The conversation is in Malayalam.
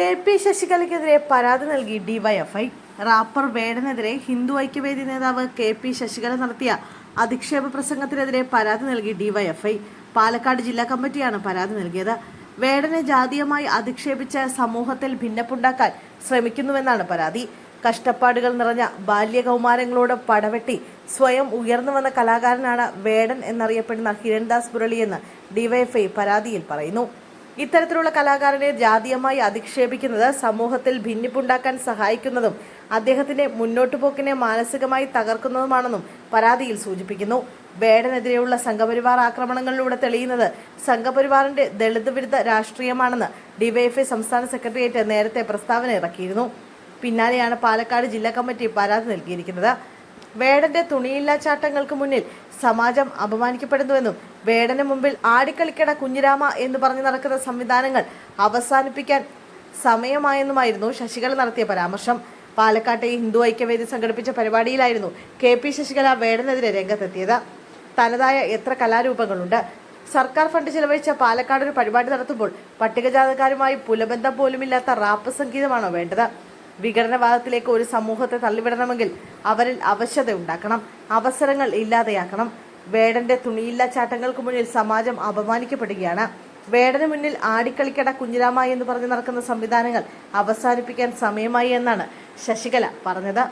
കെ പി ശശികലയ്ക്കെതിരെ പരാതി നൽകി ഡിവൈഎഫ്ഐ റാപ്പർ വേടനെതിരെ ഹിന്ദു ഐക്യവേദി നേതാവ് കെ പി ശശികല നടത്തിയ അധിക്ഷേപ പ്രസംഗത്തിനെതിരെ പരാതി നൽകി ഡിവൈഎഫ്ഐ പാലക്കാട് ജില്ലാ കമ്മിറ്റിയാണ് പരാതി നൽകിയത്. വേടനെ ജാതീയമായി അധിക്ഷേപിച്ച സമൂഹത്തിൽ ഭിന്നപ്പുണ്ടാക്കാൻ ശ്രമിക്കുന്നുവെന്നാണ് പരാതി. കഷ്ടപ്പാടുകൾ നിറഞ്ഞ ബാല്യകൗമാരങ്ങളോട് പടവെട്ടി സ്വയം ഉയർന്നു വന്ന കലാകാരനാണ് വേടൻ എന്നറിയപ്പെടുന്ന ഹിരൺദാസ് മുരളിയെന്ന് ഡിവൈഎഫ്ഐ പരാതിയിൽ പറയുന്നു. ഇത്തരത്തിലുള്ള കലാകാരനെ ജാതീയമായി അധിക്ഷേപിക്കുന്നത് സമൂഹത്തിൽ ഭിന്നിപ്പുണ്ടാക്കാൻ സഹായിക്കുന്നതും അദ്ദേഹത്തിന്റെ മുന്നോട്ടുപോക്കിനെ മാനസികമായി തകർക്കുന്നതുമാണെന്നും പരാതിയിൽ സൂചിപ്പിക്കുന്നു. വേടനെതിരെയുള്ള സംഘപരിവാർ ആക്രമണങ്ങളിലൂടെ തെളിയുന്നത് സംഘപരിവാറിന്റെ ദളിത് വിരുദ്ധ രാഷ്ട്രീയമാണെന്ന് ഡിവൈഎഫ്ഐ സംസ്ഥാന സെക്രട്ടേറിയറ്റ് നേരത്തെ പ്രസ്താവന ഇറക്കിയിരുന്നു. പിന്നാലെയാണ് പാലക്കാട് ജില്ലാ കമ്മിറ്റി പരാതി നൽകിയിരിക്കുന്നത്. വേടന്റെ തുണിയില്ലാ ചാട്ടങ്ങൾക്ക് മുന്നിൽ സമാജം അപമാനിക്കപ്പെടുന്നുവെന്നും വേടന് മുമ്പിൽ ആടിക്കളിക്കട കുഞ്ഞിരാമ എന്ന് പറഞ്ഞു നടക്കുന്ന സംവിധാനങ്ങൾ അവസാനിപ്പിക്കാൻ സമയമായെന്നുമായിരുന്നു ശശികല നടത്തിയ പരാമർശം. പാലക്കാട്ടെ ഹിന്ദു ഐക്യവേദി സംഘടിപ്പിച്ച പരിപാടിയിലായിരുന്നു കെ പി ശശികല വേടനെതിരെ രംഗത്തെത്തിയത്. തനതായ എത്ര കലാരൂപങ്ങളുണ്ട്? സർക്കാർ ഫണ്ട് ചെലവഴിച്ച പാലക്കാട് ഒരു പരിപാടി നടത്തുമ്പോൾ പട്ടികജാതക്കാരുമായി പുലബന്ധം പോലുമില്ലാത്ത റാപ്പ് സംഗീതമാണോ വേണ്ടത്? വിഘടനവാദത്തിലേക്ക് ഒരു സമൂഹത്തെ തള്ളിവിടണമെങ്കിൽ അവരിൽ അവശത ഉണ്ടാക്കണം. അവസരങ്ങൾ ഇല്ലാതെയാക്കണം. വേടന്റെ തുണിയില്ലാ ചാട്ടങ്ങൾക്ക് മുന്നിൽ സമാജം അപമാനിക്കപ്പെടുകയാണ്. വേടന് മുന്നിൽ ആടിക്കളിക്കട കുഞ്ഞിരാമ എന്ന് പറഞ്ഞു നടക്കുന്ന സംവിധാനങ്ങൾ അവസാനിപ്പിക്കാൻ സമയമായി എന്നാണ് ശശികല പറഞ്ഞത്.